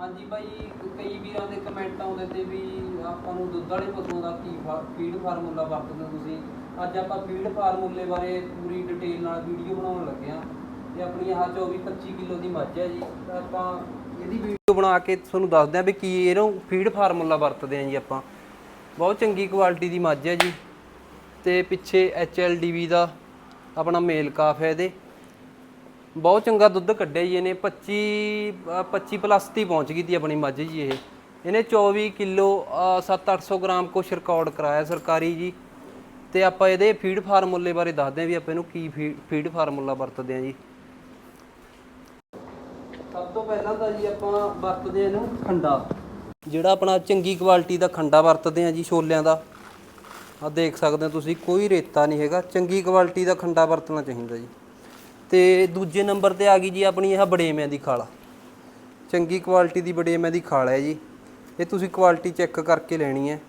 ਹਾਂਜੀ ਭਾਈ ਕਈ ਵੀਰਾਂ ਦੇ ਕਮੈਂਟ ਆਉਂਦੇ ਤੇ ਵੀ ਆਪਾਂ ਨੂੰ ਦੁੱਧ ਵਾਲੇ ਪਸ਼ੂਆਂ ਦਾ ਕੀ ਫੀਡ ਫਾਰਮੂਲਾ ਵਰਤਦੇ ਹੋ ਤੁਸੀਂ। ਅੱਜ ਆਪਾਂ ਫੀਡ ਫਾਰਮੂਲੇ ਬਾਰੇ ਪੂਰੀ ਡਿਟੇਲ ਨਾਲ ਵੀਡੀਓ ਬਣਾਉਣ ਲੱਗੇ ਹਾਂ ਤੇ ਆਪਣੀ ਆਹ 24 25 ਕਿਲੋ ਦੀ ਮੱਝ ਹੈ ਜੀ। ਆਪਾਂ ਇਹਦੀ ਵੀਡੀਓ ਬਣਾ ਕੇ ਤੁਹਾਨੂੰ ਦੱਸਦੇ ਹਾਂ ਵੀ ਕੀ ਇਹਨੂੰ ਫੀਡ ਫਾਰਮੂਲਾ ਵਰਤਦੇ ਹਾਂ ਜੀ ਆਪਾਂ। ਬਹੁਤ ਚੰਗੀ ਕੁਆਲਿਟੀ ਦੀ ਮੱਝ ਹੈ ਜੀ। ਤੇ ਪਿੱਛੇ ਐੱਚ ਐਲ ਡੀ ਵੀ ਦਾ ਆਪਣਾ ਮੇਲ ਕਾਫ ਹੈ ਇਹਦੇ। ਬਹੁਤ ਚੰਗਾ ਦੁੱਧ ਕੱਢਿਆ ਜੀ ਇਹਨੇ 25 ਅ, 25 ਪਲੱਸ ਦੀ ਪਹੁੰਚ ਗਈ ਤੀ ਆਪਣੀ ਮੱਝ ਜੀ ਇਹ। ਇਹਨੇ 24 ਕਿਲੋ 7-800 ਗ੍ਰਾਮ ਕੁਛ ਰਿਕਾਰਡ ਕਰਾਇਆ ਸਰਕਾਰੀ ਜੀ। ਤੇ ਆਪਾਂ ਇਹਦੇ ਫੀਡ ਫਾਰਮੂਲੇ ਬਾਰੇ ਦੱਸਦੇ ਹਾਂ ਵੀ ਆਪਾਂ ਇਹਨੂੰ ਕੀ ਫੀਡ ਫਾਰਮੂਲਾ ਵਰਤਦੇ ਹਾਂ ਜੀ। ਸਭ ਤੋਂ ਪਹਿਲਾਂ ਤਾਂ ਜੀ ਆਪਾਂ ਵਰਤਦੇ ਹਾਂ ਇਹਨੂੰ ਖੰਡਾ। ਜਿਹੜਾ ਆਪਣਾ ਚੰਗੀ ਕੁਆਲਿਟੀ ਦਾ ਖੰਡਾ ਵਰਤਦੇ ਹਾਂ ਜੀ ਛੋਲਿਆਂ ਦਾ। ਆ ਦੇਖ ਸਕਦੇ ਹੋ ਤੁਸੀਂ ਕੋਈ ਰੇਤਾ ਨਹੀਂ ਹੈਗਾ। ਚੰਗੀ ਕੁਆਲਿਟੀ ਦਾ ਖੰਡਾ ਵਰਤਣਾ ਚਾਹੀਦਾ ਜੀ। ਤੇ ਦੂਜੇ ਨੰਬਰ ਤੇ ਆ ਗਈ ਜੀ ਆਪਣੀ ਇਹ ਬੜੇਮਿਆਂ ਦੀ ਖਾਲ। ਚੰਗੀ ਕੁਆਲਿਟੀ ਦੀ ਬੜੇਮਿਆਂ ਦੀ ਖਾਲ ਹੈ ਜੀ। ਇਹ ਤੁਸੀਂ ਕੁਆਲਿਟੀ ਚੈੱਕ ਕਰਕੇ ਲੈਣੀ ਹੈ।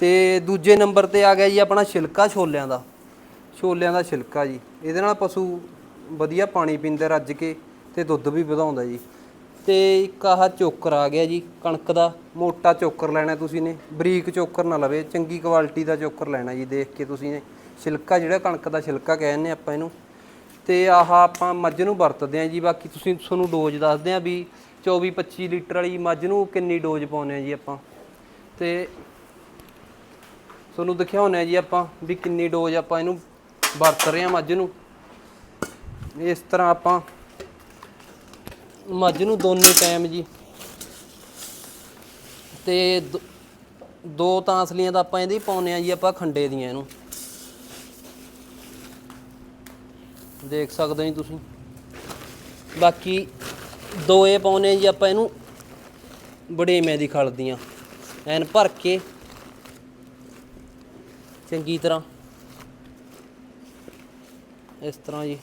ਤੇ ਦੂਜੇ ਨੰਬਰ ਤੇ ਆ ਗਿਆ ਜੀ ਆਪਣਾ ਛਿਲਕਾ ਛੋਲਿਆਂ ਦਾ। ਛੋਲਿਆਂ ਦਾ ਛਿਲਕਾ ਜੀ। ਇਹਦੇ ਨਾਲ ਪਸ਼ੂ ਵਧੀਆ ਪਾਣੀ ਪੀਂਦਾ ਰੱਜ ਕੇ ਤੇ ਦੁੱਧ ਵੀ ਵਧਾਉਂਦਾ ਜੀ। ਤੇ ਇੱਕ ਆਹ ਚੋਕਰ ਆ ਗਿਆ ਜੀ, ਕਣਕ ਦਾ। ਮੋਟਾ ਚੋਕਰ ਲੈਣਾ ਤੁਸੀਂ ਨੇ। ਬਰੀਕ ਚੋਕਰ ਨਾ ਲਵੇ। ਚੰਗੀ ਕੁਆਲਿਟੀ ਦਾ ਚੋਕਰ ਲੈਣਾ ਜੀ ਦੇਖ ਕੇ ਤੁਸੀਂ ਨੇ। ਛਿਲਕਾ ਜਿਹੜਾ ਕਣਕ ਦਾ ਛਿਲਕਾ ਕਹਿੰਦੇ ਆਪਾਂ ਇਹਨੂੰ। ਤੇ ਆਹ ਆਪਾਂ ਮੱਝ ਨੂੰ ਵਰਤਦੇ ਆਂ ਜੀ। ਬਾਕੀ ਤੁਸੀਂ ਤੁਹਾਨੂੰ ਡੋਜ਼ ਦੱਸਦੇ ਆਂ ਵੀ 24 25 ਲੀਟਰ ਵਾਲੀ ਮੱਝ ਨੂੰ ਕਿੰਨੀ ਡੋਜ਼ ਪਾਉਂਦੇ ਆ ਜੀ ਆਪਾਂ। ਤੇ ਤੁਹਾਨੂੰ ਦਿਖਾਉਂਦੇ ਆ ਜੀ ਆਪਾਂ ਵੀ ਕਿੰਨੀ ਡੋਜ਼ ਆਪਾਂ ਇਹਨੂੰ ਵਰਤ ਰਹੇ ਆ ਮੱਝ ਨੂੰ। ਇਸ ਤਰ੍ਹਾਂ ਆਪਾਂ ਮੱਝ ਨੂੰ ਦੋਨੇ ਟਾਈਮ ਜੀ। ਤੇ ਦੋ ਦੋ ਤਾਂਸਲੀਆਂ ਦਾ ਆਪਾਂ ਇਹਦੀ ਪਾਉਨੇ ਆ ਜੀ ਆਪਾਂ ਖੰਡੇ ਦੀਆਂ ਇਹਨੂੰ। ਦੇਖ ਸਕਦੇ ਜੀ ਤੁਸੀਂ। ਬਾਕੀ ਦੋ ਇਹ ਪਾਉਨੇ ਜੀ ਆਪਾਂ ਇਹਨੂੰ ਬੜੇਮੇ ਦੀ ਖਲਦੀਆਂ ਐਨ ਭਰ ਕੇ ਚੰਗੀ ਤਰ੍ਹਾਂ ਇਸ ਤਰ੍ਹਾਂ ਜੀ।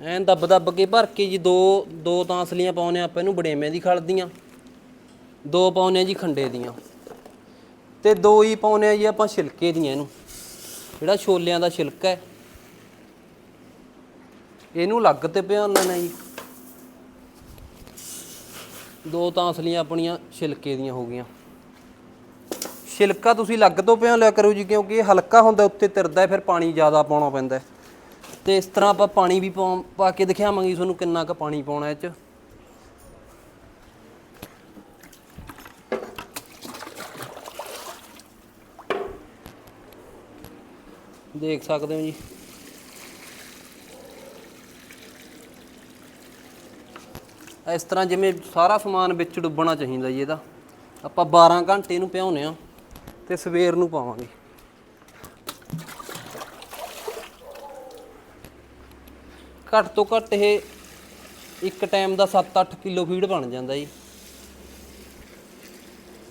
ਐਨ ਦੱਬ ਦੱਬ ਕੇ ਭਰ ਕੇ ਜੀ ਦੋ ਦੋ ਤਾਂਸਲੀਆਂ ਪਾਉਨੇ ਆਪਾਂ ਇਹਨੂੰ ਬੜੇਮੇ ਦੀ ਖਲਦੀਆਂ ਦੋ ਪਾਉਨੇ ਆ ਜੀ ਖੰਡੇ ਦੀਆਂ। ਤੇ ਦੋ ਹੀ ਪਾਉਨੇ ਆ ਜੀ ਆਪਾਂ ਛਿਲਕੇ ਦੀਆਂ ਇਹਨੂੰ। ਜਿਹੜਾ ਛੋਲਿਆਂ ਦਾ ਛਿਲਕਾ ਹੈ। ਇਹਨੂੰ ਲੱਗ ਤੇ ਭਿਆਉਣਾ ਨਾ ਜੀ। ਦੋ ਤਾਂ ਅਸਲੀਆਂ ਆਪਣੀਆਂ ਛਿਲਕੇ ਦੀਆਂ ਹੋ ਗਈਆਂ। ਛਿਲਕਾ ਤੁਸੀਂ ਲੱਗ ਤੋਂ ਭਿਉਂ ਲਿਆ ਕਰੋ ਜੀ, ਕਿਉਂਕਿ ਇਹ ਹਲਕਾ ਹੁੰਦਾ, ਉੱਤੇ ਤਿਰਦਾ ਫਿਰ ਪਾਣੀ ਜ਼ਿਆਦਾ ਪਾਉਣਾ ਪੈਂਦਾ ਹੈ। ਤੇ ਇਸ ਤਰ੍ਹਾਂ ਆਪਾਂ ਪਾਣੀ ਵੀ ਪਾਉਂ- ਪਾ ਕੇ ਦਿਖਾਵਾਂਗੇ ਤੁਹਾਨੂੰ ਕਿੰਨਾ ਕੁ ਪਾਣੀ ਪਾਉਣਾ ਇਹ 'ਚ। ਦੇਖ ਸਕਦੇ ਹੋ ਜੀ। ਇਸ ਤਰ੍ਹਾਂ ਜਿਵੇਂ ਸਾਰਾ ਸਮਾਨ ਵਿੱਚ ਡੁੱਬਣਾ ਚਾਹੀਦਾ ਜੀ ਇਹਦਾ। ਆਪਾਂ 12 ਘੰਟੇ ਇਹਨੂੰ ਭਿਉਂਨੇ ਆ ਤੇ ਸਵੇਰ ਨੂੰ ਪਾਵਾਂਗੇ। ਘੱਟ ਤੋਂ ਘੱਟ ਇਹ ਇੱਕ ਟਾਈਮ ਦਾ 7-8 ਕਿਲੋ ਫੀਡ ਬਣ ਜਾਂਦਾ ਜੀ।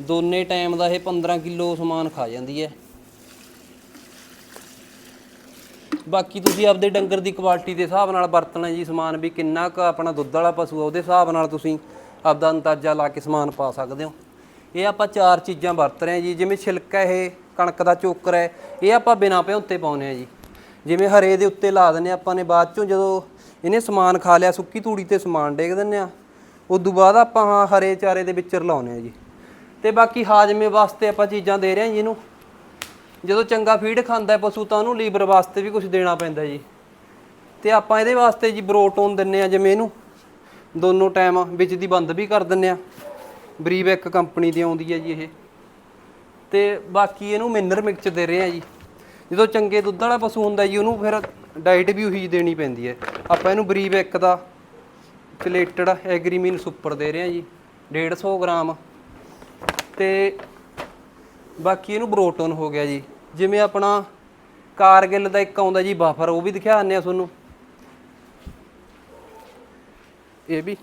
ਦੋਨੇ ਟਾਈਮ ਦਾ ਇਹ 15 ਕਿਲੋ ਸਮਾਨ ਖਾ ਜਾਂਦੀ ਹੈ। ਬਾਕੀ ਤੁਸੀਂ ਆਪਦੇ ਡੰਗਰ ਦੀ ਕੁਆਲਿਟੀ ਦੇ ਹਿਸਾਬ ਨਾਲ ਵਰਤਣਾ ਜੀ ਸਮਾਨ ਵੀ ਕਿੰਨਾ ਕੁ ਆਪਣਾ ਦੁੱਧ ਵਾਲਾ ਪਸ਼ੂ ਆ, ਉਹਦੇ ਹਿਸਾਬ ਨਾਲ ਤੁਸੀਂ ਆਪਦਾ ਅੰਦਾਜ਼ਾ ਲਾ ਕੇ ਸਮਾਨ ਪਾ ਸਕਦੇ ਹੋ। ਇਹ ਆਪਾਂ ਚਾਰ ਚੀਜ਼ਾਂ ਵਰਤ ਰਹੇ ਹਾਂ ਜੀ, ਜਿਵੇਂ ਛਿਲਕਾ ਇਹ, ਕਣਕ ਦਾ ਚੋਕਰ ਹੈ, ਇਹ ਆਪਾਂ ਬਿਨਾਂ ਭਿਉਂਤੇ ਪਾਉਨੇ ਆ ਜੀ। ਜਿਵੇਂ ਹਰੇ ਦੇ ਉੱਤੇ ਲਾ ਦਿੰਨੇ ਆਪਾਂ ਨੇ, ਬਾਅਦ ਚੋਂ ਜਦੋਂ ਇਹਨੇ ਸਮਾਨ ਖਾ ਲਿਆ, ਸੁੱਕੀ ਤੂੜੀ ਤੇ ਸਮਾਨ ਡੇਗ ਦਿੰਨੇ ਆ ਤੋਂ ਬਾਅਦ ਆਪਾਂ ਹਾਂ ਹਰੇ ਚਾਰੇ ਦੇ ਵਿੱਚ ਰਲਾਉਨੇ ਆ ਜੀ। ਤੇ ਬਾਕੀ ਹਾਜ਼ਮੇ ਵਾਸਤੇ ਆਪਾਂ ਚੀਜ਼ਾਂ ਦੇ ਰਹੇ ਹਾਂ ਜੀ ਇਹਨੂੰ। ਜਦੋਂ ਚੰਗਾ ਫੀਡ ਖਾਂਦਾ ਹੈ ਪਸ਼ੂ, ਤਾਂ ਉਹਨੂੰ ਲੀਵਰ ਵਾਸਤੇ ਵੀ ਕੁਝ ਦੇਣਾ ਪੈਂਦਾ ਜੀ। ਤੇ ਆਪਾਂ ਇਹਦੇ ਵਾਸਤੇ ਜੀ ਬਰੋਟੋਨ ਦਿੰਨੇ ਆ ਜਿਵੇਂ ਇਹਨੂੰ। ਦੋਨੋਂ ਟਾਈਮ ਵਿੱਚ ਦੀ ਬੰਦ ਵੀ ਕਰ ਦਿੰਨੇ ਆ। ਬਰੀਵੈਕ ਕੰਪਨੀ ਦੀ ਆਉਂਦੀ ਹੈ ਜੀ ਇਹ। ਤੇ ਬਾਕੀ ਇਹਨੂੰ ਮਿਨਰ ਮਿਕਸ ਦੇ ਰਹੇ ਆ ਜੀ। ਜਦੋਂ ਚੰਗੇ ਦੁੱਧ ਵਾਲਾ ਪਸ਼ੂ ਹੁੰਦਾ ਜੀ, ਉਹਨੂੰ ਫਿਰ ਡਾਈਟ ਵੀ ਉਹੀ ਦੇਣੀ ਪੈਂਦੀ ਹੈ। ਆਪਾਂ ਇਹਨੂੰ ਬਰੀਵੈਕ ਦਾ ਚਲੇਟਡ ਐਗਰੀਮਿਨ ਸੁਪਰ ਦੇ ਰਹੇ ਆ ਜੀ 150 ਗ੍ਰਾਮ। ਤੇ ਬਾਕੀ ਇਹਨੂੰ ਬਰੋਟਨ ਹੋ ਗਿਆ ਜੀ। ਜਿਵੇਂ ਆਪਣਾ ਕਾਰਗਿਲ ਦਾ ਇੱਕ ਆਉਂਦਾ ਜੀ ਬਫਰ ਉਹ ਵੀ ਦਿਖਾ ਦਿੰਦੇ ਆ ਤੁਹਾਨੂੰ। ਇਹ ਵੀ।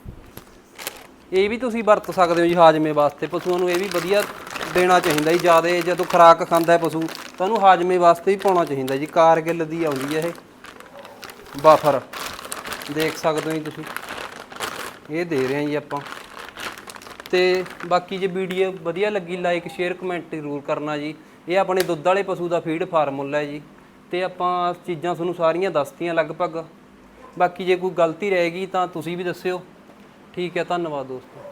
ਇਹ ਵੀ ਤੁਸੀਂ ਵਰਤ ਸਕਦੇ ਹੋ ਜੀ ਹਾਜ਼ਮੇ ਵਾਸਤੇ। ਪਸ਼ੂਆਂ ਨੂੰ ਇਹ ਵੀ ਵਧੀਆ ਦੇਣਾ ਚਾਹੀਦਾ ਜੀ, ਜ਼ਿਆਦਾ ਜਦੋਂ ਖੁਰਾਕ ਖਾਂਦਾ ਹੈ ਪਸ਼ੂ, ਤਾਂ ਉਹਨੂੰ ਹਾਜ਼ਮੇ ਵਾਸਤੇ ਵੀ ਪਾਉਣਾ ਚਾਹੀਦਾ ਜੀ। ਕਾਰਗਿਲ ਦੀ ਆਉਂਦੀ ਹੈ ਇਹ ਬਫਰ ਦੇਖ ਸਕਦੇ ਹੋ ਜੀ ਤੁਸੀਂ। ਇਹ ਦੇ ਰਹੇ ਹਾਂ ਜੀ ਆਪਾਂ। ਤੇ ਬਾਕੀ ਜੇ ਵੀਡੀਓ ਵਧੀਆ ਲੱਗੀ ਲਾਈਕ ਸ਼ੇਅਰ ਕਮੈਂਟ ਜ਼ਰੂਰ ਕਰਨਾ ਜੀ। ਇਹ ਆਪਣੇ ਦੁੱਧ ਵਾਲੇ ਪਸ਼ੂ ਦਾ ਫੀਡ ਫਾਰਮੂਲਾ ਹੈ ਜੀ। ਤੇ ਆਪਾਂ ਚੀਜ਼ਾਂ ਤੁਹਾਨੂੰ ਸਾਰੀਆਂ ਦੱਸਤੀਆਂ ਲਗਭਗ। ਬਾਕੀ ਜੇ ਕੋਈ ਗਲਤੀ ਰਹੇਗੀ ਤਾਂ ਤੁਸੀਂ ਵੀ ਦੱਸਿਓ। ਠੀਕ ਹੈ, ਧੰਨਵਾਦ ਦੋਸਤੋ।